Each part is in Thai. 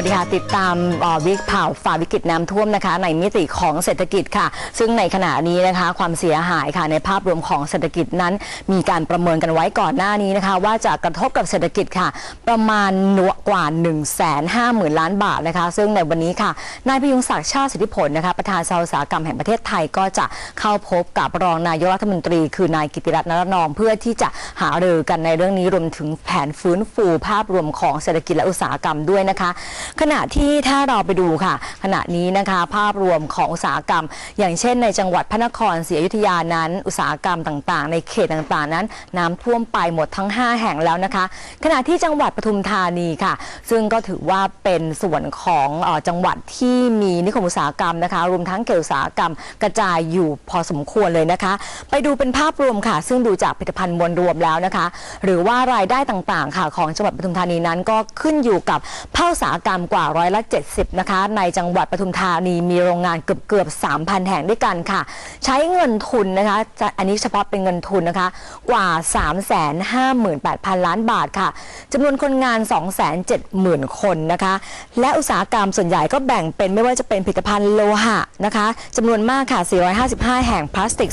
วัสดีค่ะ ติดตามวิกข่าวฝ่าวิกฤตน้ำท่วมนะคะ ในมิติของเศรษฐกิจค่ะ ซึ่งในขณะนี้นะคะ ความเสียหายค่ะในภาพรวมของเศรษฐกิจนั้น มีการประเมินกันไว้ก่อนหน้านี้นะคะ ว่าจะกระทบกับเศรษฐกิจค่ะ ประมาณหนวกว่า 1 5 0 0 0 0 ล้านบาทนะคะ ซึ่งในวันนี้ค่ะนายพยุงศักดิ์ชาติสิทธิผลนะคะประธานสภาอุตสาหกรรมแห่งประเทศไทยก็จะเข้าพบกับรองนายกรัฐมนตรี คือนายกิติรัตน์นรนอง เพื่อที่จะหารือกันในเรื่องนี้รวมถึงแผนฟื้นฟูภาพรวมของเศรษฐกิจและอุตสาหกรรมด้วยนะคะขณะที่ถ้าเราไปดูค่ะ ขณะนี้นะคะ ภาพรวมของอุตสาหกรรม อย่างเช่นในจังหวัดพระนครศรีอยุธยานั้น อุตสาหกรรมต่างๆ ในเขตต่างๆ นั้น น้ำท่วมไปหมดทั้ง 5 แห่งแล้วนะคะ ขณะที่จังหวัดปทุมธานีค่ะ ซึ่งก็ถือว่าเป็นส่วนของอจังหวัดที่มีนิคมอุตสาหกรรมนะคะรวมทั้งเขตอุตสาหกรรมกระจายอยู่พอสมควรเลยนะคะ ไปดูเป็นภาพรวมค่ะ ซึ่งดูจากผลิตภัณฑ์มวลรวมแล้วนะคะ หรือว่ารายได้ต่างๆ ค่ะของจังหวัดปทุมธานีนั้นก็ขึ้นอยู่กับภาคอุตสาหกรรมกว่าร้อยละ 70 นะคะ ในจังหวัดปทุมธานีมีโรงงานเกือบเกือบ 3,000 แห่งด้วยกันค่ะ ใช้เงินทุนนะคะจะอันนี้เฉพาะเป็นเงินทุนนะคะ กว่า 358,000 ล้านบาทค่ะจำนวนคนงาน 270,000 คนนะคะ และอุตสาหกรรมส่วนใหญ่ก็แบ่งเป็นไม่ว่าจะเป็นผลิตภัณฑ์โลหะนะคะจำนวนมากค่ะ 455 แห่ง พลาสติก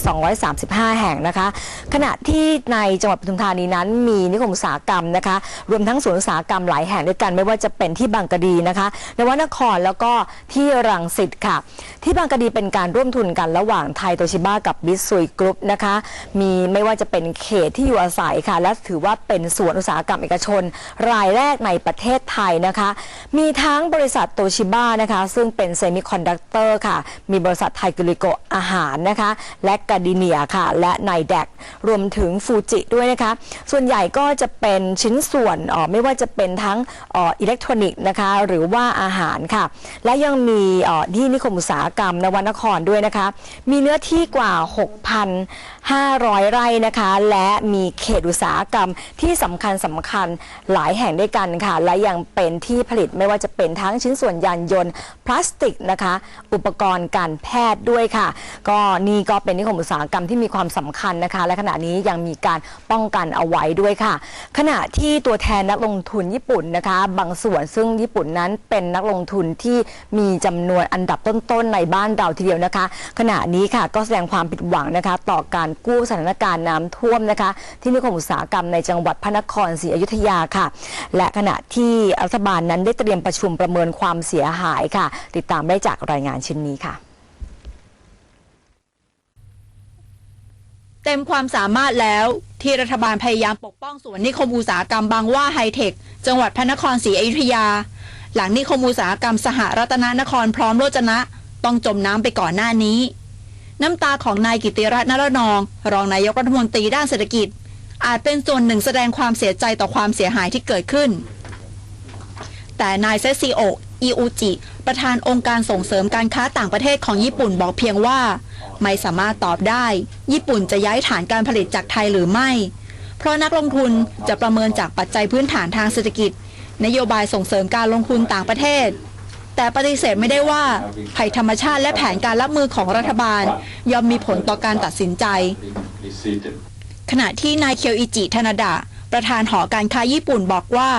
235 แห่งนะคะ ขณะที่ในจังหวัดปทุมธานีนั้น มีนิคมอุตสาหกรรมนะคะ รวมทั้งสวนอุตสาหกรรมหลายแห่งด้วยกัน ไม่ว่าจะเป็นที่บางกะดีนะคะนวนครแล้วก็ที่รังสิตค่ะ ที่บางกะดีเป็นการร่วมทุนกันระหว่างไทยโตชิบ้ากับบิสซุยกรุ๊ปนะคะ มีไม่ว่าจะเป็นเขตที่อยู่อาศัยค่ะ และถือว่าเป็นสวนอุตสาหกรรมเอกชน รายแรกในประเทศไทยนะคะ มีทั้งบริษัทโตชิบ้านะคะ ซึ่งเป็นเซมิคอนดักเตอร์ค่ะ มีบริษัทไทยกุลิโกอาหารนะคะ และกาดิเนียค่ะ และไนแดกรวมถึงฟูจิด้วยนะคะ ส่วนใหญ่ก็จะเป็นชิ้นส่วนออไม่ว่าจะเป็นทั้งอออิเล็กทรอนิกส์นะคะหรือว่าอาหารค่ะ และยังมีที่นิคมอุตสาหกรรมนวนครด้วยนะคะ มีเนื้อที่กว่า 500 ไร่นะคะ และมีเขตอุตสาหกรรมที่สำคัญสำคัญหลายแห่งด้วยกันค่ะ และยังเป็นที่ผลิตไม่ว่าจะเป็นทั้งชิ้นส่วนยานยนต์ พลาสติกนะคะ อุปกรณ์การแพทย์ด้วยค่ะ ก็นี่ก็เป็นนิคมอุตสาหกรรมที่มีความสำคัญนะคะ และขณะนี้ยังมีการป้องกันเอาไว้ด้วยค่ะ ขณะที่ตัวแทนนักลงทุนญี่ปุ่นนะคะ บางส่วนซึ่งญี่ปุ่นนั้นเป็นนักลงทุนที่มีจำนวนอันดับต้นๆในบ้านเราทีเดียวนะคะ ขณะนี้ค่ะก็แสดงความผิดหวังนะคะ ต่อการกู้สถานการณ์น้ำท่วมนะคะ ที่นิคมอุตสาหกรรมในจังหวัดพระนครศรีอยุธยาค่ะ และขณะที่รัฐบาลนั้นได้เตรียมประชุมประเมินความเสียหายค่ะ ติดตามได้จากรายงานชิ้นนี้ค่ะเต็มความสามารถแล้วที่รัฐบาลพยายามปกป้องสวนนิคมอุตสาหกรรมบางว่าไฮเทค จังหวัดพระนครศรีอยุธยา หลังนิคมอุตสาหกรรมสหรัตนนครพร้อมโรจนะ ต้องจมน้ำไปก่อนหน้านี้ น้ำตาของนายกิติรัตน์นรนอง รองนายกรัฐมนตรีด้านเศรษฐกิจ อาจเป็นส่วนหนึ่งแสดงความเสียใจต่อความเสียหายที่เกิดขึ้น แต่นายเซซิโออิอุจิ ประธานองค์การส่งเสริมการค้าต่างประเทศของญี่ปุ่นบอกเพียงว่า ไม่สามารถตอบได้ ญี่ปุ่นจะย้ายฐานการผลิตจากไทยหรือไม่ เพราะนักลงทุนจะประเมินจากปัจจัยพื้นฐานทางเศรษฐกิจ นโยบายส่งเสริมการลงทุนต่างประเทศ แต่ปฏิเสธไม่ได้ว่า ภัยธรรมชาติและแผนการรับมือของรัฐบาลย่อมมีผลต่อการตัดสินใจ ขณะที่นายเคียวอิจิธนาดะ ประธานหอการค้าญี่ปุ่นบอกว่า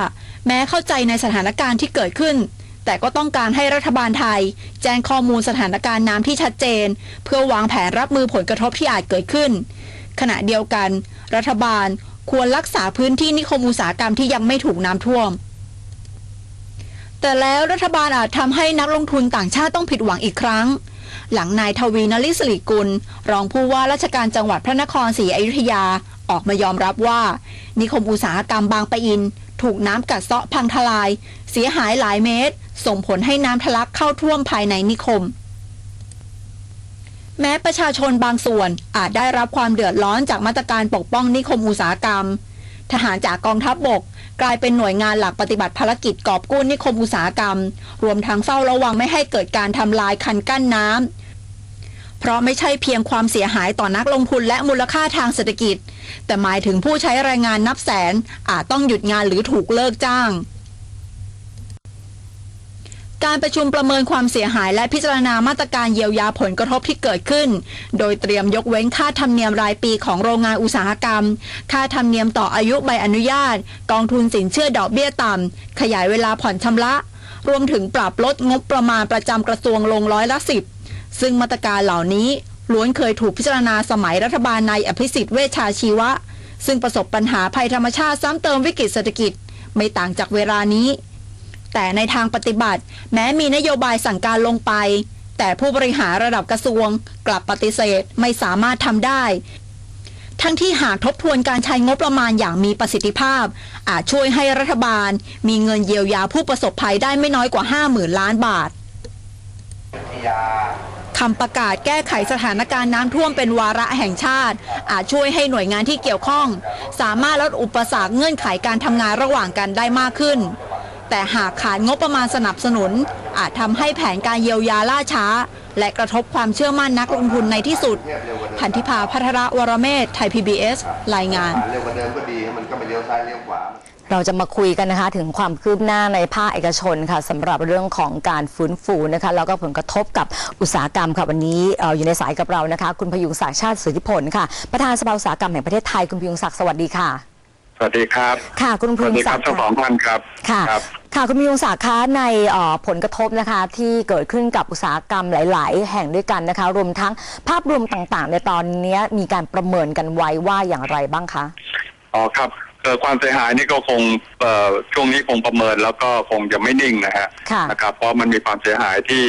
แม้เข้าใจในสถานการณ์ที่เกิดขึ้น แต่ก็ต้องการให้รัฐบาลไทย แจ้งข้อมูลสถานการณ์น้ำที่ชัดเจน เพื่อวางแผนรับมือผลกระทบที่อาจเกิดขึ้น ขณะเดียวกัน รัฐบาลควรรักษาพื้นที่นิคมอุตสาหกรรมที่ยังไม่ถูกน้ำท่วม แต่แล้วรัฐบาลอาจทำให้นักลงทุนต่างชาติต้องผิดหวังอีกครั้ง หลังนายทวีนลิศริกุล รองผู้ว่าราชการจังหวัดพระนครศรีอยุธยาออกมายอมรับว่า นิคมอุตสาหกรรมบางปะอิน ถูกน้ำกัดเซาะพังทลาย เสียหายหลายเมตร ส่งผลให้น้ำทะลักเข้าท่วมภายในนิคม แม้ประชาชนบางส่วนอาจได้รับความเดือดร้อนจากมาตรการปกป้องนิคมอุตสาหกรรม ทหารจากกองทัพบบก กลายเป็นหน่วยงานหลักปฏิบัติภารกิจกอบกู้นิคมอุตสาหกรรม รวมทั้งเฝ้าระวังไม่ให้เกิดการทำลายคันกั้นน้ำเพราะไม่ใช่เพียงความเสียหายต่อนักลงทุนและมูลค่าทางเศรษฐกิจ แต่หมายถึงผู้ใช้แรงงานนับแสนอาจต้องหยุดงานหรือถูกเลิกจ้าง การประชุมประเมินความเสียหายและพิจารณามาตรการเยียวยาผลกระทบที่เกิดขึ้น โดยเตรียมยกเว้นค่าธรรมเนียมรายปีของโรงงานอุตสาหกรรม ค่าธรรมเนียมต่ออายุใบอนุญาต กองทุนสินเชื่อดอกเบี้ยต่ำ ขยายเวลาผ่อนชำระ รวมถึงปรับลดงบประมาณประจำกระทรวงลงร้อยละสิบ ซึ่งมาตรการเหล่านี้ล้วนเคยถูกพิจารณาสมัยรัฐบาลนายอภิสิทธิ์เวชชาชีวะ ซึ่งประสบปัญหาภัยธรรมชาติซ้ำเติมวิกฤตเศรษฐกิจ ไม่ต่างจากเวลานี้ แต่ในทางปฏิบัติ แม้มีนโยบายสั่งการลงไป แต่ผู้บริหารระดับกระทรวง กลับปฏิเสธไม่สามารถทำได้ ทั้งที่หากทบทวนการใช้งบประมาณอย่างมีประสิทธิภาพ อาจช่วยให้รัฐบาล มีเงินเยียวยาผู้ประสบภัยได้ไม่น้อยกว่า 50,000 ล้านบาทคำประกาศแก้ไขสถานการณ์น้ำท่วมเป็นวาระแห่งชาติ อาจช่วยให้หน่วยงานที่เกี่ยวข้อง สามารถลดอุปสรรคเงื่อนไขการทำงานระหว่างกันได้มากขึ้น แต่หากขาดงบประมาณสนับสนุน อาจทำให้แผนการเยียวยาล่าช้า และกระทบความเชื่อมั่นนักลงทุนในที่สุด พันธิพาพัทรวรเมธไทย PBS รายงาน เร็วกว่าเดิมก็ดีมันก็ไม่เลี้ยวซ้ายเลี้ยวขวา เราจะมาคุยกันนะคะถึงความคืบหน้าในภาคเอกชนค่ะสำหรับเรื่องของการฟื้นฟูนะคะแล้วก็ผลกระทบกับอุตสาหกรรมค่ะวันนี้เอ่ออยู่ในสายกับเรานะคะ คุณพยุงศักดิ์ชาติสุทธิผลค่ะประธานสภาอุตสาหกรรมแห่งประเทศไทยคุณพยุงศักดิ์สวัสดีค่ะ สวัสดีครับ ค่ะคุณพสวัยุสงดีคศัรักบดิ์ทั้งสองท่านครับค่ะครับค่ะคุณพยุงศักดิ์คะในเอ่อผลกระทบนะคะที่เกิดขึ้นกับอุตสาหกรรมหลาย ๆ แห่งด้วยกันนะคะ รวมทั้งภาพรวมต่าง ๆ ในตอนนี้มีการประเมินกันไว้ว่าอย่างไรบ้างคะอ๋อครับเอ่อความเสียหายนี่ก็คงเอ่อช่วงนี้คงประเมินแล้วก็คงจะไม่นิ่งนะฮะค่ะนะครับเพราะมันมีความเสียหายที่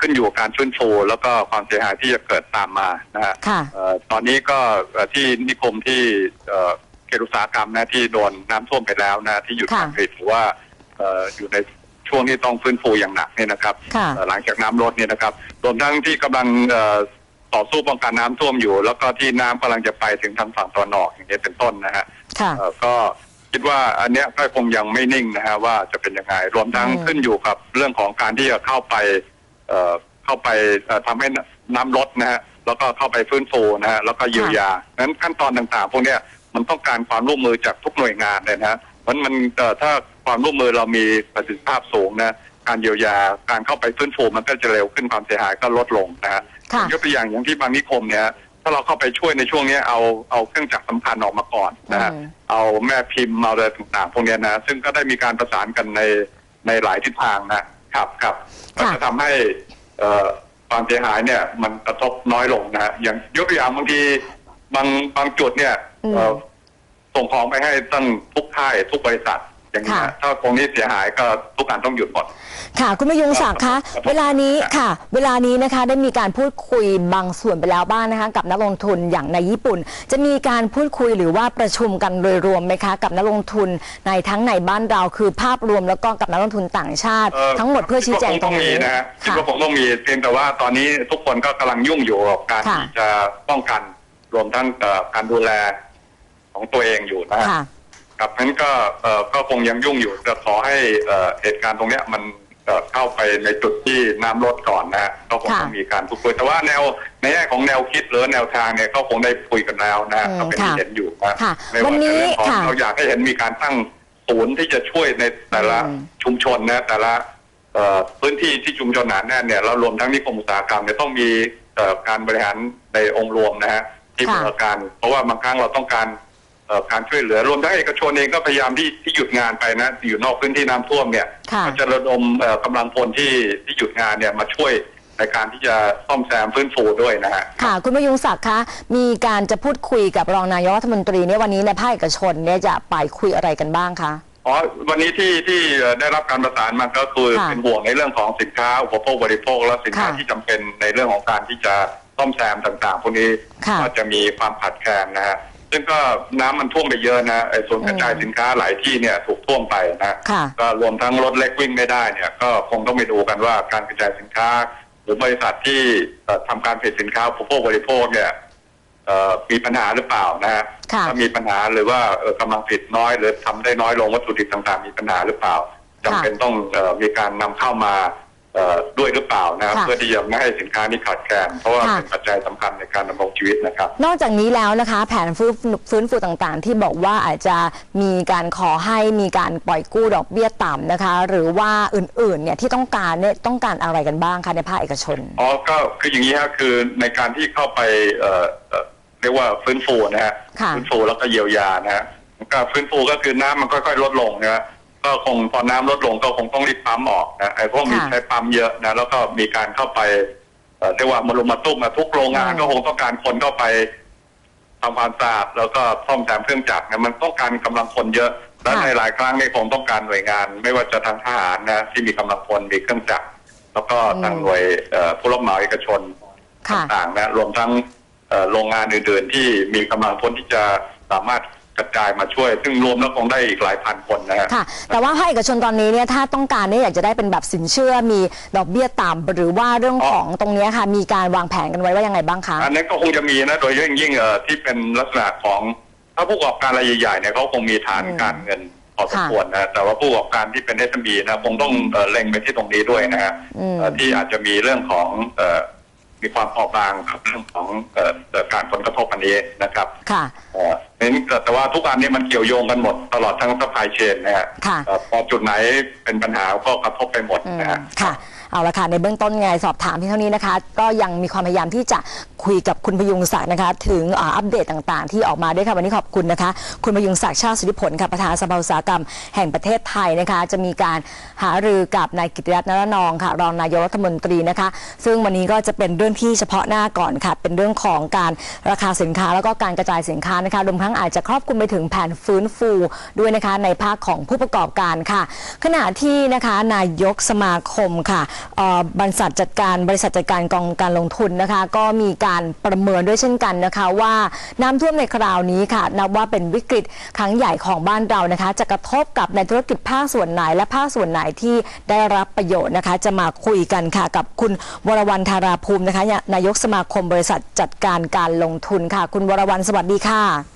ขึ้นอยู่กับการฟื้นฟูแล้วก็ความเสียหายที่จะเกิดตามมานะฮะค่ะเอ่อตอนนี้ก็เอ่อที่นิคมที่เอ่อเข ตอุตสาหกรรมนะที่โดนน้ำท่วมไปแล้วนะที่หยุดค่ะการผลิตหรือว่าเอ่ออยู่ในช่วงที่ต้องฟื้นฟูอย่างหนักเนี่ยนะครับค่ะเอ่อหลังจากน้ำลดเนี่ยนะครับรวมทั้งที่กำลังเอ่อต่อสู้ป้องกันน้ำท่วมอยู่ แล้วก็ที่น้ำกำลังจะไปถึงทางฝั่งตะวันออกอย่างนี้ยเป็นต้นนะฮะค่ะเอ่อก็คิดว่าอันเนี้ยก็คงยังไม่นิ่งนะฮะว่าจะเป็นยังไงรวมทั้งอืมขึ้นอยู่กับเรื่องของการที่จะเข้าไปเอ่อเข้าไปเอ่อทำให้น้ำลดนะฮะแล้วก็เข้าไปฟื้นฟูนะฮะแล้วก็เยียวยานั้นขั้นตอนต่างๆ พวกเนี้ย มันต้องการความร่วมมือจากทุกหน่วยงานเลยนะฮะมันมันเอ่อถ้าความร่วมมือเรามีประสิทธิภาพสูงนะการเยียวยาการเข้าไปฟื้นฟูมันก็จะเร็วขึ้นความเสียหายก็ลดลงนะฮะค่ะยกตัวอย่างอย่างที่บางนิคมเนี่ยถ้าเราเข้าไปช่วยในช่วงเนี้ยเอาเอาเครื่องจักรสำคัญออกมาก่อนนะฮะอืมเอาแม่พิมพ์เอาอะไรต่างๆพวกเนี้ยนะซึ่งก็ได้มีการประสานกันในในหลายทิศทางนะครับครับก็ค่ะจะทำให้เอ่อความเสียหายเนี่ยมันกระทบน้อยลงนะฮะอย่างยกตัวอย่างบางทีบางบางจุดเนี่ยเอ่อ ส่งของไปให้ตั้งทุกค่ายทุกบริษัทอย่างนี้ยค่ะถ้าตรงนี้เสียหายก็ทุกการต้องหยุดหมดค่ะ คุณพยุงศักดิ์คะครับเวลานี้ค่ะ เวลานี้นะคะได้มีการพูดคุยบางส่วนไปแล้วบ้างนะคะกับนักลงทุนอย่างในญี่ปุ่น จะมีการพูดคุยหรือว่าประชุมกันโดยรวมไหมคะ กับนักลงทุนในทั้งในบ้านเราคือภาพรวมแล้วก็กับนักลงทุนต่างชาติเอ่อทั้งหมดเพื่อชี้แจงตรงนี้คิดว่าคงต้องมีนะฮะคิดค่ะว่าคงต้องมีเพียงแต่ว่าตอนนี้ทุกคนก็กำลังยุ่งอยู่กับการค่ะที่จะป้องกันรวมทั้งเอ่อการดูแล ของตัวเองอยู่นะฮะค่ะ ครับเพราะฉะนั้นก็เอ่อก็คงยังยุ่งอยู่จะขอให้เอ่อเหตุการณ์ตรงเนี้ยมันเอ่อเข้าไปในจุดที่น้ำลดก่อนนะฮะก็คงค่ะต้องมีการพูดคุยแต่ว่าแนวในแง่ของแนวคิดหรือแนวทางเนี่ยก็คงได้คุยกันแล้วนะฮะอืมก็เป็นที่ค่ะเห็นอยู่นะค่ะไม่ว่าวันนี้จะเรื่องของค่ะเราอยากให้เห็นมีการตั้งศูนย์ที่จะช่วยในแต่ละอืม ชุมชนนะแต่ละเอ่อพื้นที่ที่ชุมชนหนาแน่นเนี่ยเรารวมทั้งนิคมอุตสาหกรรมเนี่ยต้องมีเอ่อการบริหารในองค์รวมนะฮะที่ค่ะบูรการ เพราะว่าบางครั้งเราต้องการเอ่อ การช่วยเหลือรวมทั้งเอกชนเองก็พยายามที่ที่หยุดงานไปนะอยู่นอกพื้นที่น้ำท่วมเนี่ยค่ะก็จะระดมเอ่อกำลังพลที่ที่หยุดงานเนี่ยมาช่วยในการที่จะซ่อมแซมฟื้นฟูด้วยนะฮะค่ะ คุณพยุงศักดิ์คะมีการจะพูดคุยกับรองนายกรัฐมนตรีเนี่ยวันนี้ในภาคเอกชนเนี่ยจะไปคุยอะไรกันบ้างคะอ๋อวันนี้ที่ที่เอ่อได้รับการประสานมาก็คือค่ะเป็นห่วงในเรื่องของสินค้าอุปโภคบริโภคและสินค้าค่ะที่จำเป็นในเรื่องของการที่จะซ่อมแซมต่างๆพวกนี้ค่ะก็จะมีความขาดแคลนนะฮะ ซึ่งก็น้ำมันท่วมไปเยอะนะไอ้ส่วนกระจายอืมสินค้าหลายที่เนี่ยถูกท่วมไปนะค่ะก็รวมทั้งรถเล็กวิ่งไม่ได้เนี่ย ก็คงต้องไปดูกันว่าการกระจายสินค้า หรือบริษัทที่เอ่อทำการผลิตสินค้าอุปโภคบริโภคเนี่ยเอ่อมีปัญหาหรือเปล่านะฮะค่ะถ้ามีปัญหาหรือว่าเอ่อกำลังผลิตน้อย หรือทำได้น้อยลงวัตถุดิบต่างๆ มีปัญหาหรือเปล่าจำเป็นต้องเอ่อมีการนำเข้ามาเอ่อ ด้วยหรือเปล่านะครับค่ะเพื่อที่จะไม่ให้สินค้านี้ขาดแคลนเพราะว่าค่ะ เป็นปัจจัยสำคัญในการดำรงชีวิตนะครับ นอกจากนี้แล้วนะคะ แผนฟื้นฟื้นฟูต่างๆ ที่บอกว่าอาจจะมีการขอให้มีการปล่อยกู้ดอกเบี้ยต่ำนะคะ หรือว่าอื่นๆเนี่ยที่ต้องการเนี่ยต้องการอะไรกันบ้างคะในภาคเอกชน อ๋อก็คืออย่างนี้ฮะคือในการที่เข้าไปเอ่อเอ่อเรียกว่าฟื้นฟูนะฮะค่ะฟื้นฟูแล้วก็เยียวยานะฮะก็ฟื้นฟูก็คือน้ำมันค่อยๆลดลงนะฮะ ก็คงพอน้ำลดลงก็คงต้องรีบปั๊มออกนะไอ้พวกมีค่ะใช้ปั๊มเยอะนะแล้วก็มีการเข้าไปเอ่อเรียกว่ามารุมมาตุ้มมาทุกโรงงานอืมก็คงต้องการคนเข้าไปทำความสะอาดแล้วก็ซ่อมแซมเครื่องจักรนะมันต้องการกำลังคนเยอะ และในหลายครั้งนี่คงต้องการหน่วยงาน ไม่ว่าจะทางทหารนะที่มีกำลังคนมีเครื่องจักรแล้วก็ทางหน่วยเอ่อผู้รับเหมาเอกชนค่ะต่างๆนะรวมทั้งเอ่อโรงงานอื่นๆที่มีกำลังคนที่จะสามารถ กระจายมาช่วย ซึ่งรวมแล้วคงได้อีกหลายพันคนนะฮะค่ะ แต่ว่าภาคเอกชนตอนนี้เนี่ยถ้าต้องการเนี่ยอยากจะได้เป็นแบบสินเชื่อมีดอกเบี้ยต่ำหรือว่าเรื่องของตรงเนี้ยค่ะ มีการวางแผนกันไว้ว่ายังไงบ้างคะอันนี้ก็คงจะมีนะโดยเฉพาะอย่างยิ่งเอ่อที่เป็นลักษณะของถ้าผู้ประกอบการรายใหญ่ๆเนี่ยเขาคงมีฐานอืมการเงินพอสมควรนะแต่ว่าผู้ประกอบการที่เป็น s อ b นะคงต้องเอ่อเล็งไปที่ตรงนี้ด้วยนะฮะอืมเอ่อที่อาจจะมีเรื่องของเอ่อ มีความพอบางกับเรื่องของเอ่อเอ่อการผลกระทบอันนี้นะครับค่ะ เอ่อเน้นแต่ว่าทุกอันนี้มันเกี่ยวโยงกันหมดตลอดทั้งสปายเชนนะฮะค่ะ เอ่อพอจุดไหนเป็นปัญหาก็กระทบไปหมดอืมนะฮะ ค่ะ เอาละค่ะในเบื้องต้นไงสอบถามที่เท่านี้นะคะ ก็ยังมีความพยายามที่จะคุยกับคุณพยุงศักดิ์นะคะ ถึงอ,อัปเดตต่างๆ ที่ออกมาด้วยค่ะวันนี้ขอบคุณนะคะ คุณพยุงศักดิ์ชาติสุริผลค่ะประธานสภาอุตสาหกรรมแห่งประเทศไทยนะคะ จะมีการหารือกับนายกิติรัตน์นรนองค่ะ รองนายกรัฐมนตรีนะคะ ซึ่งวันนี้ก็จะเป็นเรื่องที่เฉพาะหน้าก่อนค่ะ เป็นเรื่องของการราคาสินค้าแล้วก็การกระจายสินค้านะคะรวมทั้งอาจจะครอบคลุมไปถึงแผนฟื้นฟูด้วยนะคะในภาคของผู้ประกอบการค่ะ ขณะที่นะคะนายกสมาคมค่ะบริษัทจัดการบริษัทจัดการกองการลงทุนนะคะ ก็มีการประเมินด้วยเช่นกันนะคะว่าน้ำท่วมในคราวนี้ค่ะนับว่าเป็นวิกฤตครั้งใหญ่ของบ้านเรานะคะ จะกระทบกับในธุรกิจภาคส่วนไหน และภาคส่วนไหนที่ได้รับประโยชน์นะคะ จะมาคุยกันค่ะกับคุณวรวรรณธาราภูมินะคะนายกสมาคมบริษัทจัดการการลงทุนค่ะ คุณวรวรรณสวัสดีค่ะ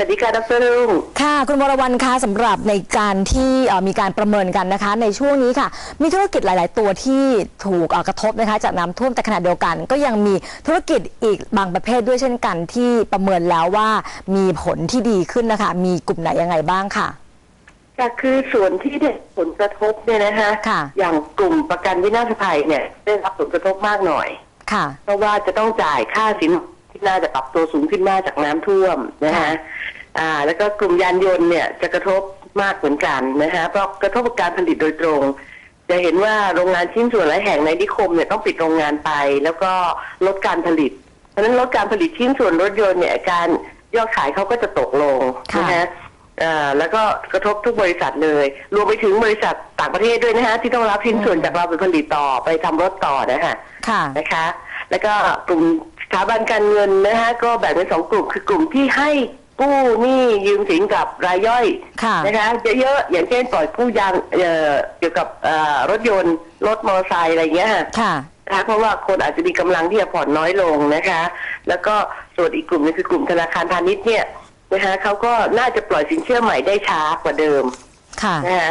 วัสดีค่ะดรรุ่งค่ะ คุณวรวรรณคะสำหรับในการที่เอ่อมีการประเมินกันนะคะ ในช่วงนี้ค่ะ มีธุรกิจหลาย ๆ ตัวที่ถูกเอ่อกระทบนะคะจากน้ำท่วมแต่ขณะเดียวกัน ก็ยังมีธุรกิจอีกบางประเภทด้วยเช่นกันที่ประเมินแล้วว่ามีผลที่ดีขึ้นนะคะ มีกลุ่มไหนยังไงบ้างค่ะค่ะคือส่วนที่ได้ผลกระทบเนี่ยนะคะค่ะอย่างกลุ่มประกันวินาศภัยเนี่ยได้รับผลกระทบมากหน่อยค่ะ เพราะว่าจะต้องจ่ายค่าสิน ที่น่าจะปรับตัวสูงขึ้นมากจากน้ำท่วมนะคะค่ะอ่า แล้วก็กลุ่มยานยนต์เนี่ยจะกระทบมากเหมือนกันนะคะเพราะกระทบกับการผลิตโดยตรง จะเห็นว่าโรงงานชิ้นส่วนหลายแห่งในนิคมเนี่ยต้องปิดโรงงานไป แล้วก็ลดการผลิต เพราะฉะนั้นลดการผลิตชิ้นส่วนรถยนต์เนี่ยการยอดขายเขาก็จะตกลงค่ะนะฮะเอ่อแล้วก็กระทบทุกบริษัทเลย รวมไปถึงบริษัทต่างประเทศด้วยนะฮะที่ต้องรับชิ้นส่วนจากเราไปผลิตต่อไปทำรถต่อนะฮะค่ะนะคะ แล้วก็กลุ่มส ถาบันการเงินนะฮะก็แบ่งเป็นสองกลุ่มคือกลุ่มที่ให้กู้หนี้ยืมสินกับรายย่อยค่ะนะคะเยอะๆอย่างเช่นปล่อยกู้ยางเอ่อเกี่ยวกับเอ่อรถยนต์รถมอเตอร์ไซค์อะไรเงี้ยค่ะนะคะเพราะว่าคนอาจจะมีกำลังที่จะผ่อนน้อยลงนะคะ แล้วก็ส่วนอีกกลุ่มหนึงคือกลุ่มธนาคารพาณิชย์เนี่ยนะคะเขาก็น่าจะปล่อยสินเชื่อใหม่ได้ช้ากว่าเดิมค่ะนะคะ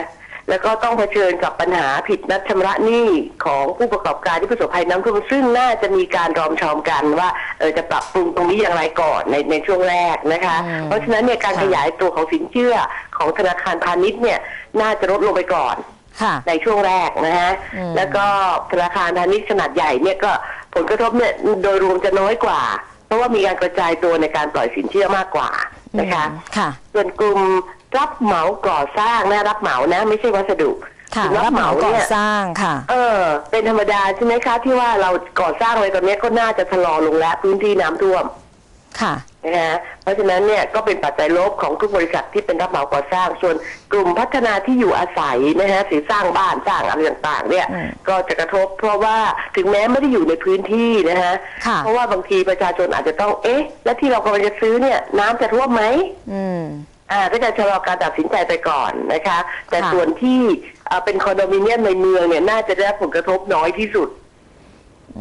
แล้วก็ต้องเผชิญกับปัญหาผิดนัดชำระหนี้ของผู้ประกอบการที่ประสบภัยน้ำท่วมซึ่งน่าจะมีการรอมชอมกันว่าเออจะปรับปรุงตรงนี้อย่างไรก่อนในในช่วงแรกนะคะอืมเพราะฉะนั้นเนี่ยการค่ะขยายตัวของสินเชื่อของธนาคารพาณิชย์เนี่ยน่าจะลดลงไปก่อนค่ะในช่วงแรกนะฮะอืมแล้วก็ธนาคารพาณิชย์ขนาดใหญ่เนี่ยก็ผลกระทบเนี่ยโดยรวมจะน้อยกว่า เพราะว่ามีการกระจายตัวในการปล่อยสินเชื่อมากกว่านะคะค่ะส่วนกลุ่ม รับเหมาก่อสร้างนะรับเหมานะ ไม่ใช่วัสดุค่ะกลุ่มรับเหมาก่อเนี่ยสร้างค่ะ เออ เป็นธรรมดาใช่ไหมคะที่ว่าเราก่อสร้างอะไรตอนนี้ก็น่าจะชะลอลงแล้วพื้นที่น้ำท่วม ค่ะนะฮะเพราะฉะนั้นเนี่ยก็เป็นปัจจัยลบของทุกบริษัทที่เป็นรับเหมาก่อสร้าง ส่วนกลุ่มพัฒนาที่อยู่อาศัยนะฮะสีสร้างบ้านสร้างอะไรต่างๆ เนี่ยอืมก็จะกระทบ เพราะว่าถึงแม้ไม่ได้อยู่ในพื้นที่นะฮะค่ะเพราะว่าบางทีประชาชนอาจจะต้องเอ๊ะ และที่เรากำลังจะซื้อเนี่ย น้ำจะท่วมไหมอืม อ่าก็จะชะลอการตัดสินใจไปก่อนนะคะ แต่ค่ะ ส่วนที่เอ่อเป็นคอนโดมิเนียมในเมืองเนี่ยน่าจะได้รับผลกระทบน้อยที่สุด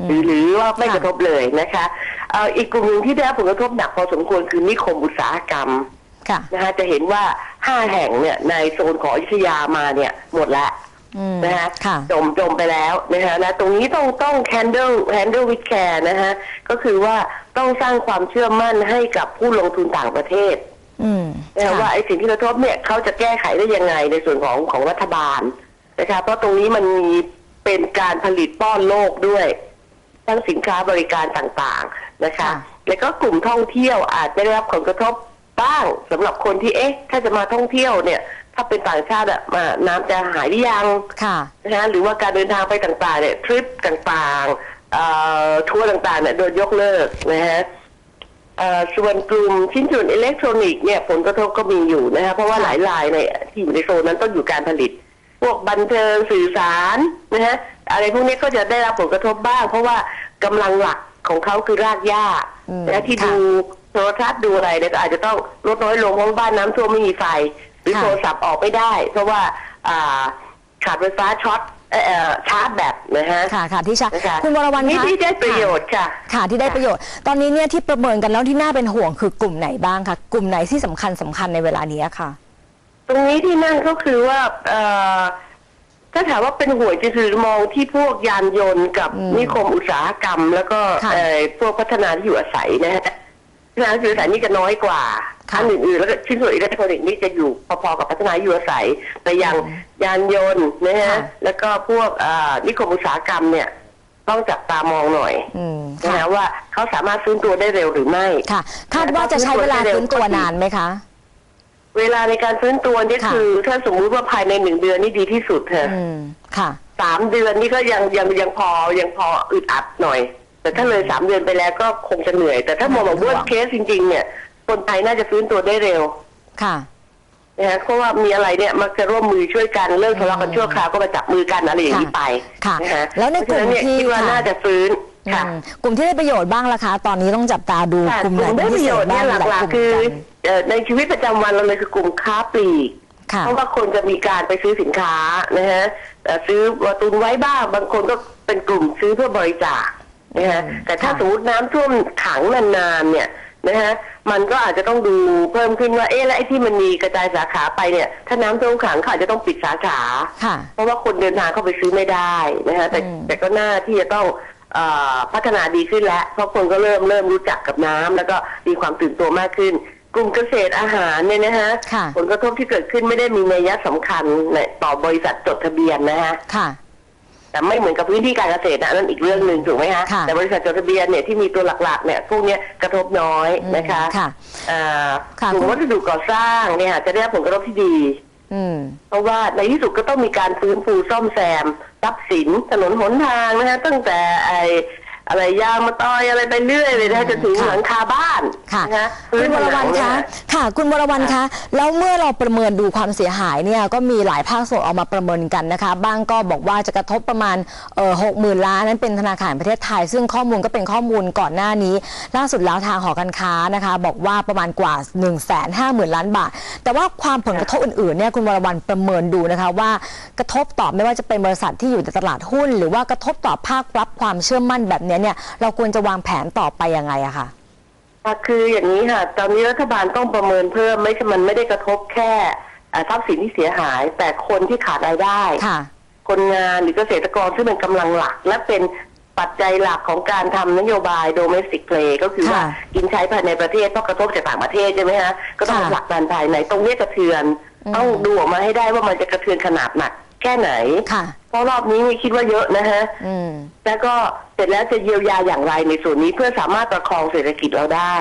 หรือหรือว่าไม่ค่ะ กระทบเลยนะคะเอ่ออีกกลุ่มหนึ่งที่ได้รับผลกระทบหนักพอสมควรคือนิคมอุตสาหกรรมค่ะ นะคะจะเห็นว่าห้าแห่งเนี่ยในโซนของอยุธยามาเนี่ยหมดแล้วอืมนะคะค่ะ จมจมไปแล้วนะคะนะตรงนี้ต้องต้อง handle handle with care นะคะก็คือว่าต้องสร้างความเชื่อมั่นให้กับผู้ลงทุนต่างประเทศอืมนะคะค่ะ ว่าไอ้สิ่งที่กระทบเนี่ยเขาจะแก้ไขได้ยังไงในส่วนของของรัฐบาลนะคะเพราะตรงนี้มันมีเป็นการผลิตป้อนโลกด้วย ทั้งสินค้าบริการต่างๆนะคะค่ะแล้วก็กลุ่มท่องเที่ยวอาจจะได้รับผลกระทบบ้างสำหรับคนที่เอ๊ะ ถ้าจะมาท่องเที่ยวเนี่ย ถ้าเป็นต่างชาติอะมาน้ำจะหายหรือยังค่ะนะฮะหรือว่าการเดินทางไปต่างๆเนี่ยทริปต่างๆเอ่อทัวร์ต่างๆเนี่ยโดนยกเลิกนะฮะเอ่อ ส่วนกลุ่มชิ้นส่วนอิเล็กทรอนิกส์เนี่ยผลกระทบก็มีอยู่นะฮะเพราะว่าหลายรายในที่อยู่ในโซนนั้นต้องอยู่การผลิต พวกบันเทิงสื่อสารนะฮะอะไรพวกนี้ก็จะได้รับผลกระทบบ้าง เพราะว่ากำลังหลักของเขาคือรากหญ้าอืมและที่ค่ะดูโทรทัศน์ดูอะไรเนี่ยก็อาจจะต้องลดน้อยลงเพราะว่าบ้านน้ำท่วมไม่มีไฟ หรือค่ะโทรศัพท์ออกไม่ได้ เพราะว่าอ่าขาดไฟฟ้าช็อต เอ่อเอ่อชาร์จแบตนะฮะค่ะค่ะที่ชานะคะคุณวรวรรณนี่คะที่ได้ประโยชน์ค่ะ ค่ะที่ได้ประโยชน์ ตอนนี้เนี่ยที่ประเมินกันแล้วที่น่าเป็นห่วงคือกลุ่มไหนบ้างคะกลุ่มไหนที่สำคัญสำคัญในเวลานี้ค่ะ ตรงนี้ที่นั่งก็คือว่าเอ่อถ้าถามว่าเป็นห่วยจะคือมองที่พวกยานยนต์กับอืมนิคมอุตสาหกรรม แล้วก็ค่ะ เอ่อพวกพัฒนาที่อยู่อาศัยนะฮะ พัฒนาที่อยู่อาศัยนี่จะน้อยกว่าค่ะอันอื่นๆแล้วก็ชิ้นส่วนอิเล็กทรอนิกส์นี่จะอยู่พอๆกับพัฒนาที่อยู่อาศัยแต่อย่างอืมยานยนต์นะฮะค่ะแล้วก็พวกเอ่อนิคมอุตสาหกรรมเนี่ยต้องจับตามองหน่อยอืมนะค่ะฮะว่าเขาสามารถฟื้นตัวได้เร็วหรือไม่ค่ะคาดว่าจะใช้เวลาฟื้นตัวนานไหมคะ เวลาในการฟื้นตัวเนี่ยค่ะคือ ถ้าสมมุติว่าภายในหนึ่งเดือนนี่ดีที่สุดเถอะอืมค่ะสามเดือนนี่ก็ยังยังยังพอยังพออึดอัดหน่อย แต่ถ้าเลยสามเดือนไปแล้วก็คงจะเหนื่อย แต่ถ้ามองแบบห่วง worst case จริง ๆ เนี่ย คนไทยน่าจะฟื้นตัวได้เร็วค่ะนะฮะเพราะว่ามีอะไรเนี่ยมักจะร่วมมือช่วยกันเลิกทะเลาะกันชั่วคราวก็มาจับมือกันอะไรอย่างนี้ไปค่ะนะฮะแล้วในกลุ่มเพราะฉะเนี่ยที่คิดว่าค่ะน่าจะฟื้นค่ะอืมกลุ่มที่ได้ประโยชน์บ้างล่ะคะตอนนี้ต้องจับตาดูค่ะกลุ่มกไหนลุ่มเป็ได้นปพิระเศโยษชน์บ้าเนี่งยหลายหลักกลุ่มๆคือกันเอ่อในชีวิตประจำวันเราเลยคือกลุ่มค้าปลีกค่ะเพราะว่าคนจะมีการไปซื้อสินค้านะฮะเอ่อซื้อวาตุนไว้บ้างบางคนก็เป็นกลุ่มซื้อเพื่อบริจาค นะฮะอืมแต่ถ้าค่ะสมมติน้ำท่วมขังนานๆเนี่ยนะฮะมันก็อาจจะต้องดูเพิ่มขึ้นว่าเอ๊ะแล้วไอ้ที่มันมีกระจายสาขาไปเนี่ย ถ้าน้ำท่วมขังเขาอาจจะต้องปิดสาขาค่ะเพราะว่าคนเดินทางเข้าไปซื้อไม่ได้นะฮะแต่อืมแต่ก็น่าที่จะต้องเออพัฒนาดีขึ้นแล้ว เพราะคนก็เริ่มเริ่มรู้จักกับน้ำแล้วก็มีความตื่นตัวมากขึ้น กลุ่มเกษตรอาหารเนี่ยนะฮะค่ะผลกระทบที่เกิดขึ้นไม่ได้มีนัยสำคัญในต่อบริษัทจดทะเบียนนะฮะค่ะ แต่ไม่เหมือนกับพื้นที่การเกษตรนะอันนั่นอีกเรื่องหนึ่งถูกไหมฮะค่ะแต่บริษัทจดทะเบียนเนี่ยที่มีตัวหลักๆเนี่ยพวกเนี้ยกระทบน้อยนะคะค่ะอ่าค่ะกลุ่มวัสดุก่อสร้างเนี่ยจะได้รับผลกระทบที่ดี อืม เพราะว่าในที่สุดก็ต้องมีการฟื้นฟูซ่อมแซมทรัพย์สินถนนหนทางนะฮะตั้งแต่ไอ อะไรยางมาตอยอะไรไปเรื่อยเลยนะฮะจนถึงค่ะหลังคาบ้านค่ะนะฮะคุณวรวรรณพื้ผคะงค่ะ คุณวรวรรณคะแล้วเมื่อเราประเมินดูความเสียหายเนี่ยก็มีหลายภาคส่วนออกมาประเมินกันนะคะบ้างก็บอกว่าจะกระทบประมาณเอ่อหกหมื่นล้านนั้นเป็นธนาคารแห่งประเทศไทย ซึ่งข้อมูลก็เป็นข้อมูลก่อนหน้านี้ ล่าสุดแล้วทางหอการค้านะคะ บอกว่าประมาณกว่า1 5 0 0 0 0ล้านบาท แต่ว่าความผลกระทบอื่นๆเนี่ยคุณวรวรรณประเมินดูนะคะว่ากระทบต่อไม่ว่าจะเป็นบริษัทที่อยู่ในตลาดหุ้น หรือว่ากระทบต่อภาครับความเชื่อมั่นแบบเนี้ยเนี่ยเราควรจะวางแผนต่อไปยังไงอะคะค่ะคืออย่างนี้ค่ะ ตอนนี้รัฐบาลต้องประเมินเพิ่มไม่ใช่มันไม่ได้กระทบแค่เอ่อทรัพย์สินที่เสียหาย แต่คนที่ขาดรายได้ค่ะคนงานหรือเกษตรกรซึ่งเป็นกำลังหลัก และเป็นปัจจัยหลักของการทำนโยบาย domestic play ก็คือว่าค่ะกินใช้ภายในประเทศต้องกระทบจากต่างประเทศใช่ไหมฮะก็ต้องค่ะผลักดันภายในตรงนี้กระเทือนอืมต้องดูออกมาให้ได้ว่ามันจะกระเทือนขนาดหนัก แค่ไหนค่ะ เพราะรอบนี้นี่คิดว่าเยอะนะฮะอืม แล้วก็เสร็จแล้วจะเยียวยาอย่างไรในส่วนนี้เพื่อสามารถประคองเศรษฐกิจเราได้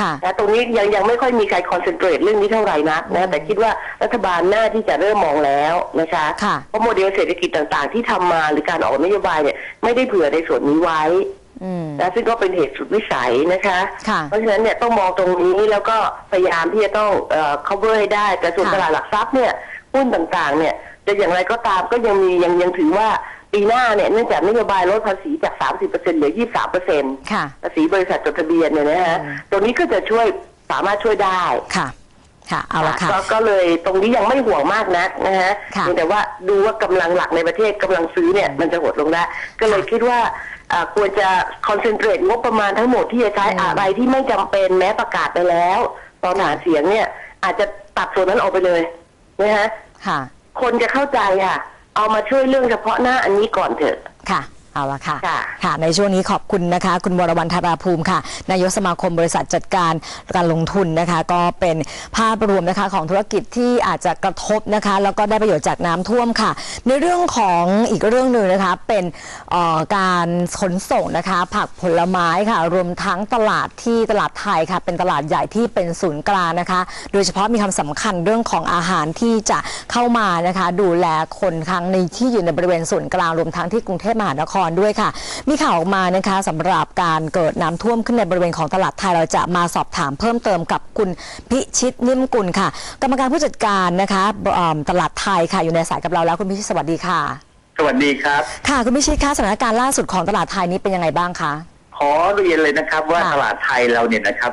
ค่ะนะตรงนี้ยังยังไม่ค่อยมีใครคอนเซนเทรตเรื่องนี้เท่าไหร่นักนะ แต่คิดว่ารัฐบาลน่าที่จะเริ่มมองแล้วนะคะค่ะ เพราะโมเดลเศรษฐกิจต่างๆ ที่ทำมาหรือการออกนโยบายเนี่ยไม่ได้เผื่อในส่วนนี้ไว้อืมนะซึ่งก็เป็นเหตุสุดวิสัยนะคะค่ะเพราะฉะนั้นเนี่ยต้องมองตรงนี้แล้วก็พยายามที่จะต้องเอ่อ cover ให้ได้ แต่ส่วนค่ะตลาดหลักทรัพย์เนี่ยหุ้นต่างๆ เนี่ย จะอย่างไรก็ตามก็ยังมียังยังถือว่าปีหน้าเนี่ยเนื่องจากนโยบายลดภาษีจาก 30%เหลือ 23%ค่ะภาษีบริษัทจดทะเบียนเนี่ยนะฮะอืมตรงนี้ก็จะช่วยสามารถช่วยได้ค่ะ ค่ะ เอาละค่ะก็ก็เลยตรงนี้ยังไม่ห่วงมากนักนะฮะค่ะเพียงแต่ว่าดูว่ากำลังหลักในประเทศกำลังซื้อเนี่ยมันจะหดลงได้ก็เลยคิดว่าอ่าควรจะคอนเซนเทรตงบประมาณทั้งหมดที่จะใช้อืมอะไรที่ไม่จำเป็นแม้ประกาศไปแล้ว ตอนหาเสียงเนี่ย อาจจะตัดส่วนนั้นออกไปเลยนะฮะค่ะ คนจะเข้าใจค่ะ เอามาช่วยเรื่องเฉพาะหน้าอันนี้ก่อนเถอะค่ะ เอาละค่ะ ค่ะ ค่ะ ในช่วงนี้ขอบคุณนะคะ คุณวรวรรณธาราภูมิค่ะ นายกสมาคมบริษัทจัดการการลงทุนนะคะ ก็เป็นภาพรวมนะคะของธุรกิจที่อาจจะกระทบนะคะ แล้วก็ได้ประโยชน์จากน้ำท่วมค่ะ ในเรื่องของอีกเรื่องหนึ่งนะคะเป็นเอ่อการขนส่งนะคะ ผักผลไม้ค่ะ รวมทั้งตลาดที่ตลาดไทยค่ะ เป็นตลาดใหญ่ที่เป็นศูนย์กลางนะคะ โดยเฉพาะมีคำสำคัญเรื่องของอาหารที่จะเข้ามานะคะ ดูแลคนครั้งในที่อยู่ในบริเวณศูนย์กลางรวมทั้งที่กรุงเทพมหานครด้วยค่ะ มีข่าวออกมานะคะสำหรับการเกิดน้ำท่วมขึ้นในบริเวณของตลาดไทยเราจะมาสอบถามเพิ่มเติมกับคุณพิชิตนิ่มกุลค่ะ กรรมการผู้จัดการนะคะเอิ่มตลาดไทยค่ะอยู่ในสายกับเราแล้วคุณพิชิตสวัสดีค่ะ สวัสดีครับ ค่ะคุณพิชิตคะสถานการณ์ล่าสุดของตลาดไทยนี้เป็นยังไงบ้างคะขอเรียนเลยนะครับ ว่าค่ะตลาดไทยเราเนี่ยนะครับ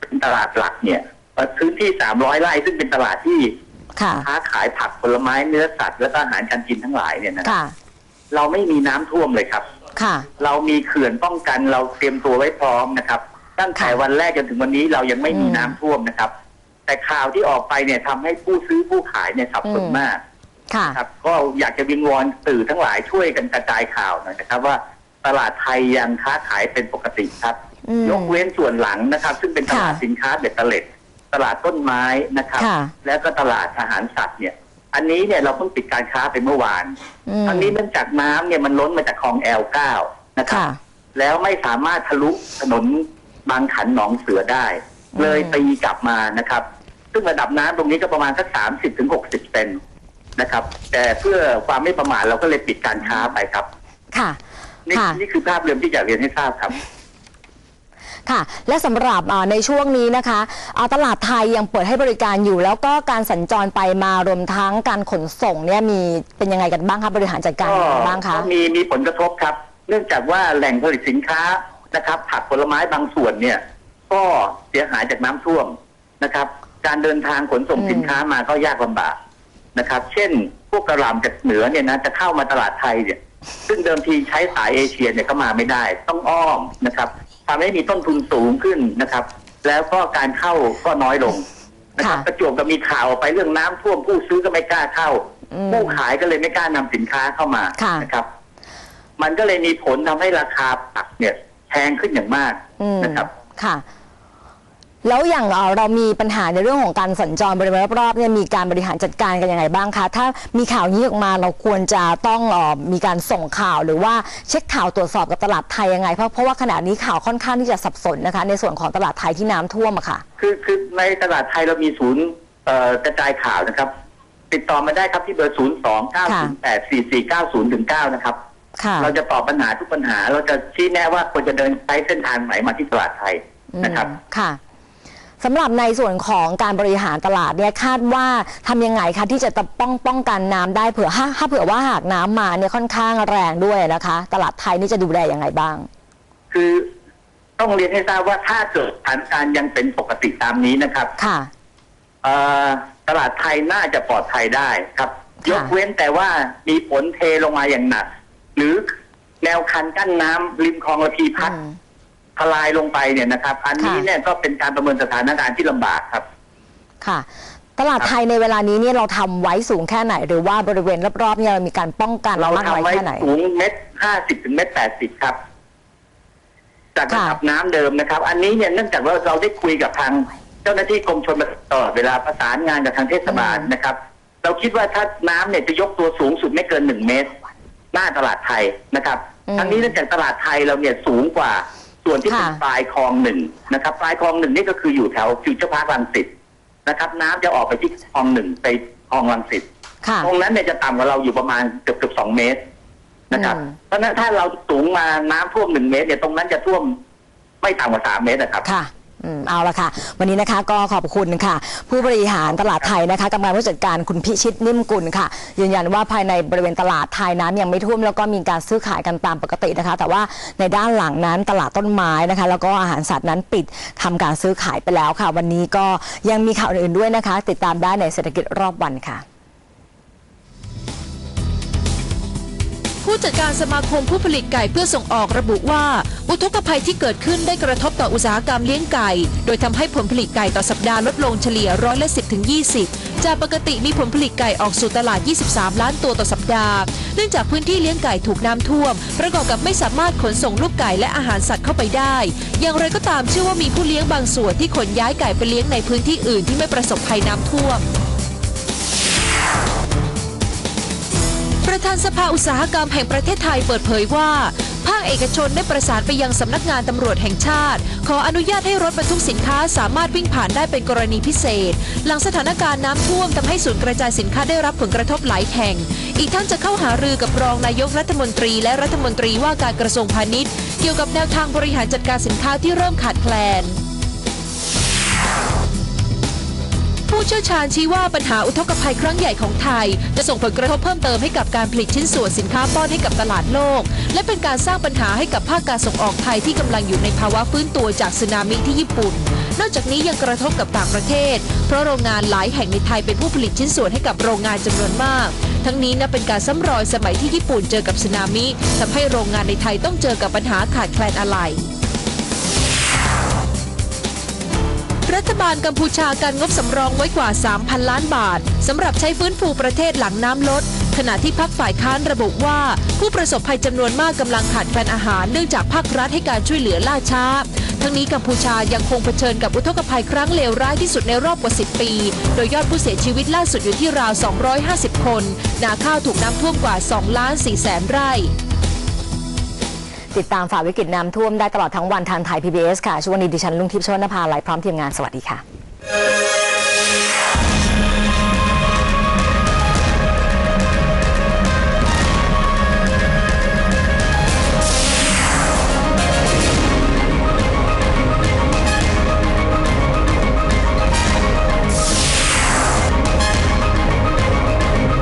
เป็นตลาดหลักเนี่ยพื้นที่300ไร่ซึ่งเป็นตลาดที่ค่ะค้าขายผักผลไม้เนื้อสัตว์และก็อาหารการกินทั้งหลายเนี่ยนะครับค่ะ เราไม่มีน้ำท่วมเลยครับ ค่ะ เรามีเขื่อนป้องกันเราเตรียมตัวไว้พร้อมนะครับ ตั้งแต่ค่ะวันแรกจนถึงวันนี้เรายังไม่มีอืมน้ำท่วมนะครับ แต่ข่าวที่ออกไปเนี่ยทำให้ผู้ซื้อผู้ขายเนี่ยสับสนอืมมากค่ะครับ ก็อยากจะวิงวอนสื่อทั้งหลายช่วยกันกระจายข่าวหน่อยนะครับ ว่าตลาดไทยยังค้าขายเป็นปกติครับอืมยกเว้นส่วนหลังนะครับ ซึ่งเป็นตลาดค่ะสินค้าเบ็ดเตล็ดตลาดต้นไม้นะครับค่ะแล้วก็ตลาดอาหารสัตว์เนี่ย อันนี้เนี่ยเราเพิ่งปิดการค้าไปเมื่อวานอืมทั้งนี้เนื่องจากน้ำเนี่ยมันล้นมาจากคลองแอลเก้านะครับค่ะแล้วไม่สามารถทะลุถนนบางขันหนองเสือได้อืมเลยตีกลับมานะครับ ซึ่งระดับน้ำตรงนี้ก็ประมาณสักสามสิบถึงหกสิบเซนนะครับ แต่เพื่อความไม่ประมาทเราก็เลยปิดการค้าไปครับ ค่ะนี่ค่ะนี่คือภาพรวมที่อยากเรียนให้ทราบครับ ค่ะ และสำหรับในช่วงนี้นะคะตลาดไทยยังเปิดให้บริการอยู่ แล้วก็การสัญจรไปมารวมทั้งการขนส่งเนี่ยมีเป็นยังไงกันบ้างคะบริหารจัดการยังไงบ้างคะมีมีผลกระทบครับ เนื่องจากว่าแหล่งผลิตสินค้านะครับ ผักผลไม้บางส่วนเนี่ย ก็เสียหายจากน้ำท่วมนะครับ การเดินทางขนส่งสินค้ามาก็ยากลำบากนะครับ เช่น พวกกระหล่ำจากเหนือเนี่ยนะจะเข้ามาตลาดไทยเนี่ยซึ่งเดิมทีใช้สายเอเชียเนี่ยก็มาไม่ได้ ต้องอ้อมนะครับ ทำให้มีต้นทุนสูงขึ้นนะครับ แล้วก็การเข้าก็น้อยลงนะครับค่ะประจวบกับมีข่าวออกไปเรื่องน้ำท่วมผู้ซื้อก็ไม่กล้าเข้าอืมผู้ขายก็เลยไม่กล้านำสินค้าเข้ามาค่ะนะครับ มันก็เลยมีผลทำให้ราคาผักเนี่ยแพงขึ้นอย่างมากอืมนะครับค่ะ แล้วอย่างเอ่อเรามีปัญหาในเรื่องของการสัญจรบริเวณรอบๆเนี่ยมีการบริหารจัดการกันยังไงบ้างคะ ถ้ามีข่าวนี้ออกมาเราควรจะต้องเอ่อมีการส่งข่าวหรือว่าเช็คข่าวตรวจสอบกับตลาดไทยยังไง เพราะเพราะว่าขณะนี้ข่าวค่อนข้างที่จะสับสนนะคะ ในส่วนของตลาดไทยที่น้ำท่วมอะค่ะ คือคือในตลาดไทยเรามีศูนย์เอ่อกระจายข่าวนะครับ ติดต่อมาได้ครับที่เบอร์ 0 2 9 0 8 4 4 9 0ถึง9นะครับ ค่ะ เราจะตอบปัญหาทุกปัญหา เราจะชี้แนะว่าควรจะเดินใช้เส้นทางไหนมาที่ตลาดไทยนะครับ อืมค่ะ สำหรับในส่วนของการบริหารตลาดเนี่ยคาดว่าทำยังไงคะที่จะป้องป้องกันน้ำได้เผื่อถ้าถ้าเผื่อว่าหากน้ำมาเนี่ยค่อนข้างแรงด้วยนะคะ ตลาดไทยนี่จะดูแลยังไงบ้าง คือต้องเรียนให้ทราบว่าถ้าเกิดสถานการณ์ยังเป็นปกติตามนี้นะครับค่ะเอ่อตลาดไทยน่าจะปลอดภัยได้ครับค่ะยกเว้นแต่ว่ามีฝนเทลงมาอย่างหนัก หรือแนวคันกั้นน้ำริมคลองระพีพัฒน์อืม ทลายลงไปเนี่ยนะครับ อันนี้ค่ะเนี่ยก็เป็นการประเมินสถานการณ์ที่ลำบากครับ ค่ะ ตลาดไทยในเวลานี้เนี่ยเราทำไว้สูงแค่ไหน หรือว่าบริเวณรอบๆเนี่ยเรามีการป้องกันเรามากน้อยทำไว้แค่ไหนสูงเม็ดห้าสิบถึงเม็ดแปดสิบครับจากระค่ะดับน้ำเดิมนะครับ อันนี้เนี่ยเนื่องจากว่าเราได้คุยกับทางเจ้าหน้าที่กรมชลประทานตลอดเวลาประสานงานกับทางเทศบาลนะครับ เราคิดว่าถ้าน้ำเนี่ยจะยกตัวสูงสุดไม่เกินหนึ่งเมตร หน้าตลาดไทยนะครับอืมทั้งนี้เนื่องจากตลาดไทยเราเนี่ยสูงกว่า ส่วนที่เป็นค่ะ ปลายคลองหนึ่งนะครับปลายคลองหนึ่งนี่ก็คืออยู่แถวฟิวเจอร์พาร์คลังสิตนะครับ น้ำจะออกไปที่คลองหนึ่งไปคลองลังสิตค่ะ ตรงนั้นเนี่ยจะต่ำกว่าเราอยู่ประมาณเกือบเกือบสองเมตรนะครับ อืม เพราะฉะนั้นถ้าเราสูงมาน้ำท่วมหนึ่งเมตรเนี่ยตรงนั้นจะท่วมไม่ต่ำกว่าสามเมตรนะครับ ค่ะ อืมเอาละค่ะ วันนี้นะคะก็ขอบคุณค่ะ ผู้บริหารตลาดไทยนะคะกรรมการผู้จัดการคุณพิชิตนิ่มกุลค่ะ ยืนยันว่าภายในบริเวณตลาดไทยน้ำยังไม่ท่วมแล้วก็มีการซื้อขายกันตามปกตินะคะ แต่ว่าในด้านหลังนั้นตลาดต้นไม้นะคะ แล้วก็อาหารสัตว์นั้นปิดทำการซื้อขายไปแล้วค่ะ วันนี้ก็ยังมีข่าวอื่นๆด้วยนะคะ ติดตามได้ในเศรษฐกิจรอบวันค่ะ ผู้จัดการสมาคมผู้ผลิตไก่เพื่อส่งออกระบุว่า อุทกภัยที่เกิดขึ้นได้กระทบต่ออุตสาหกรรมเลี้ยงไก่ โดยทำให้ผลผลิตไก่ต่อสัปดาห์ลดลงเฉลี่ยร้อยละ10ถึง20จากปกติมีผลผลิตไก่ออกสู่ตลาด 23 ล้านตัวต่อสัปดาห์ เนื่องจากพื้นที่เลี้ยงไก่ถูกน้ำท่วม ประกอบกับไม่สามารถขนส่งลูกไก่และอาหารสัตว์เข้าไปได้ อย่างไรก็ตามเชื่อว่ามีผู้เลี้ยงบางส่วนที่ขนย้ายไก่ไปเลี้ยงในพื้นที่อื่นที่ไม่ประสบภัยน้ำท่วม ประธานสภาอุตสาหกรรมแห่งประเทศไทยเปิดเผยว่า ภาคเอกชนได้ประสานไปยังสำนักงานตำรวจแห่งชาติ ขออนุญาตให้รถบรรทุกสินค้าสามารถวิ่งผ่านได้เป็นกรณีพิเศษ หลังสถานการณ์น้ำท่วมทำให้ศูนย์กระจายสินค้าได้รับผลกระทบหลายแห่ง อีกทั้งจะเข้าหารือกับรองนายกรัฐมนตรี และรัฐมนตรีว่าการกระทรวงพาณิชย์ เกี่ยวกับแนวทางบริหารจัดการสินค้าที่เริ่มขาดแคลน ผู้เชี่ยวชาญชี้ว่าปัญหาอุทกภัยครั้งใหญ่ของไทย จะส่งผลกระทบเพิ่มเติมให้กับการผลิตชิ้นส่วนสินค้าป้อนให้กับตลาดโลก และเป็นการสร้างปัญหาให้กับภาคการส่งออกไทยที่กำลังอยู่ในภาวะฟื้นตัวจากสึนามิที่ญี่ปุ่น นอกจากนี้ยังกระทบกับต่างประเทศ เพราะโรงงานหลายแห่งในไทยเป็นผู้ผลิตชิ้นส่วนให้กับโรงงานจำนวนมาก ทั้งนี้นับเป็นการซ้ำรอยสมัยที่ญี่ปุ่นเจอกับสึนามิทำให้โรงงานในไทยต้องเจอกับปัญหาขาดแคลนอะไหล่ รัฐบาลกัมพูชาการงบสำรองไว้กว่า 3,000 ล้านบาทสำหรับใช้ฟื้นฟูประเทศหลังน้ำลด ขณะที่พักฝ่ายค้านระบุว่า ผู้ประสบภัยจำนวนมากกำลังขาดแคลนอาหารเนื่องจากภาครัฐให้การช่วยเหลือล่าช้า ทั้งนี้กัมพูชายังคงเผชิญกับอุทกภัยครั้งเลวร้ายที่สุดในรอบกว่า 10 ปี โดยยอดผู้เสียชีวิตล่าสุดอยู่ที่ราว 250 คน นาข้าวถูกน้ำท่วมกว่า 2 ล้าน4แสนไร่ ติดตามฝ่าวิกฤตน้ำท่วมได้ตลอดทั้งวันทางไทย PBS ค่ะช่วงนี้ดิฉันลุงทิพย์ชวนภาไหลพร้อมทีมงานสวัสดีค่ะ